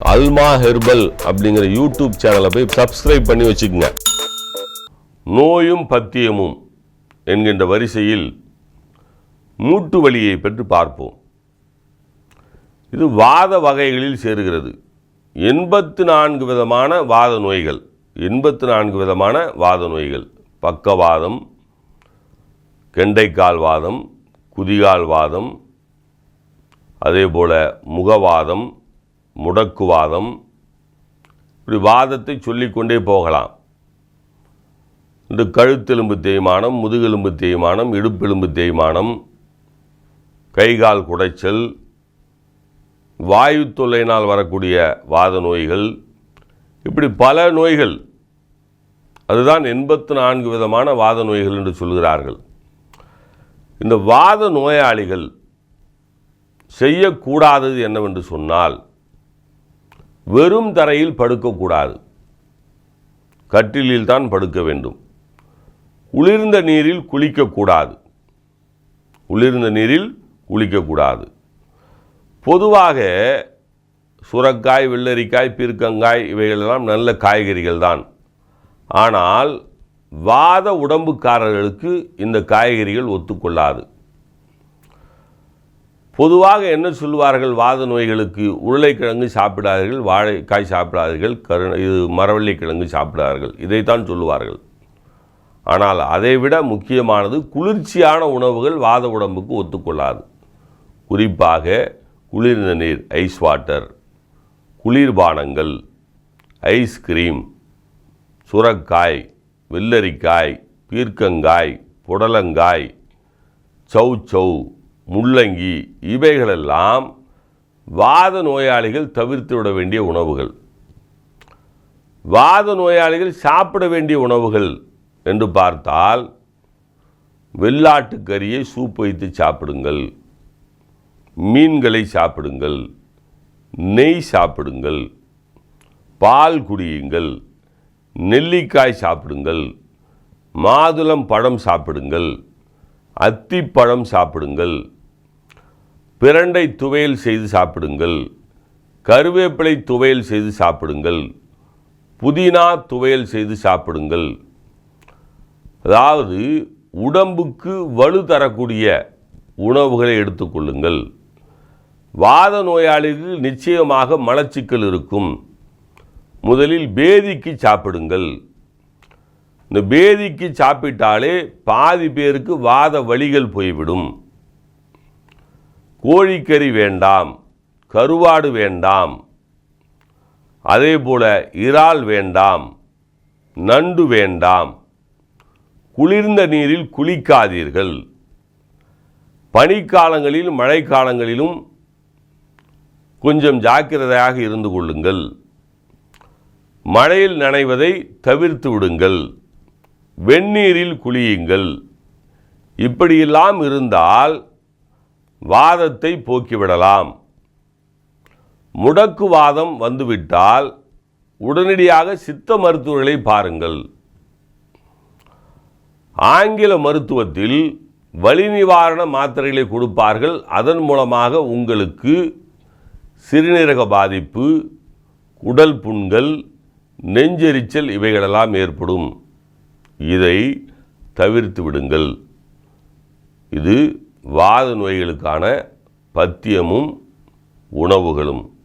அல்மா herbal அப்படிங்கிற YouTube சேனலை போய் சப்ஸ்கிரைப் பண்ணி வச்சுக்கோங்க. நோயும் பத்தியமும் என்கின்ற வரிசையில் மூட்டு வலியை பற்றி பார்ப்போம். இது வாத வகைகளில் சேருகிறது. எண்பத்து நான்கு விதமான வாத நோய்கள். எண்பத்து நான்கு விதமான வாத நோய்கள். பக்கவாதம் கெண்டைக்கால் வாதம் குதிகால் வாதம் அதே போல் முகவாதம் முடக்குவாதம் இப்படி வாதத்தை சொல்லிக்கொண்டே போகலாம். இந்த கழுத்தெலும்பு தேய்மானம் முதுகெலும்பு தேய்மானம் இடுப்பெலும்பு தேய்மானம் கைகால் குடைச்சல் வாயு தொல்லையினால் வரக்கூடிய வாத நோய்கள் இப்படி பல நோய்கள். அதுதான் எண்பத்து நான்கு விதமான வாத நோய்கள் என்று சொல்கிறார்கள். இந்த வாத நோயாளிகள் செய்யக்கூடாதது என்னவென்று சொன்னால் வெறும் தரையில் படுக்கக்கூடாது. கட்டிலில் தான் படுக்க வேண்டும். குளிர்ந்த நீரில் குளிக்கக்கூடாது. குளிர்ந்த நீரில் குளிக்கக்கூடாது. பொதுவாக சுரக்காய் வெள்ளரிக்காய் பீர்க்கங்காய் இவைகளெல்லாம் நல்ல காய்கறிகள் தான். ஆனால் வாத உடம்புக்காரர்களுக்கு இந்த காய்கறிகள் ஒத்துக்கொள்ளாது. பொதுவாக என்ன சொல்லுவார்கள்? வாத நோய்களுக்கு உருளைக்கிழங்கு சாப்பிடாதீர்கள் வாழைக்காய் சாப்பிடாதீர்கள் கரு இது மரவள்ளிக்கிழங்கு சாப்பிடாதீர்கள். இதைத்தான் சொல்லுவார்கள். ஆனால் அதைவிட முக்கியமானது குளிர்ச்சியான உணவுகள் வாத உடம்புக்கு ஒத்துக்கொள்ளாது. குறிப்பாக குளிர்ந்த நீர் ஐஸ் வாட்டர் குளிர்பானங்கள் ஐஸ்கிரீம் சுரக்காய் வெள்ளரிக்காய் பீர்க்கங்காய் புடலங்காய் சௌ சௌ முள்ளங்கி இவைகளெல்லாம் வாத நோயாளிகள் தவிர்த்து விட வேண்டிய உணவுகள். வாத நோயாளிகள் சாப்பிட வேண்டிய உணவுகள் என்று பார்த்தால் வெள்ளாட்டு கறியை சூப் வைத்து சாப்பிடுங்கள் மீன்களை சாப்பிடுங்கள் நெய் சாப்பிடுங்கள் பால் குடியுங்கள் நெல்லிக்காய் சாப்பிடுங்கள் மாதுளம் பழம் சாப்பிடுங்கள் அத்திப்பழம் சாப்பிடுங்கள் பிரண்டை துவையல் செய்து சாப்பிடுங்கள். கருவேப்பிலை துவையல் செய்து சாப்பிடுங்கள். புதினா துவையல் செய்து சாப்பிடுங்கள். அதாவது உடம்புக்கு வலு தரக்கூடிய உணவுகளை எடுத்துக்கொள்ளுங்கள் வாத நோயாளிகள் நிச்சயமாக மலச்சிக்கல் இருக்கும். முதலில் பேதிக்கு சாப்பிடுங்கள். இந்த பேதிக்கு சாப்பிட்டாலே பாதி பேருக்கு வாத வழிகள் போய்விடும். கோழிக்கறி வேண்டாம் கருவாடு வேண்டாம் அதே போல இறால் வேண்டாம் நண்டு வேண்டாம் குளிர்ந்த நீரில் குளிக்காதீர்கள். பனிக்காலங்களில் மழைக்காலங்களிலும் கொஞ்சம் ஜாக்கிரதையாக இருந்து கொள்ளுங்கள். மழையில் நனைவதை தவிர்த்து விடுங்கள். வெந்நீரில் குளியுங்கள். இப்படியெல்லாம் இருந்தால் வாதத்தை போக்கிவிடலாம். முடக்குவாதம் வந்துவிட்டால் உடனடியாக சித்த மருத்துவர்களை பாருங்கள். ஆங்கில மருத்துவத்தில் வலி நிவாரண மாத்திரைகளை கொடுப்பார்கள். அதன் மூலமாக உங்களுக்கு சிறுநீரக பாதிப்பு உடல் புண்கள் நெஞ்செரிச்சல் இவைகளெல்லாம் ஏற்படும். இதை தவிர்த்து விடுங்கள். இது வாத நோய்களுக்கான பத்தியமும் உணவுகளும்.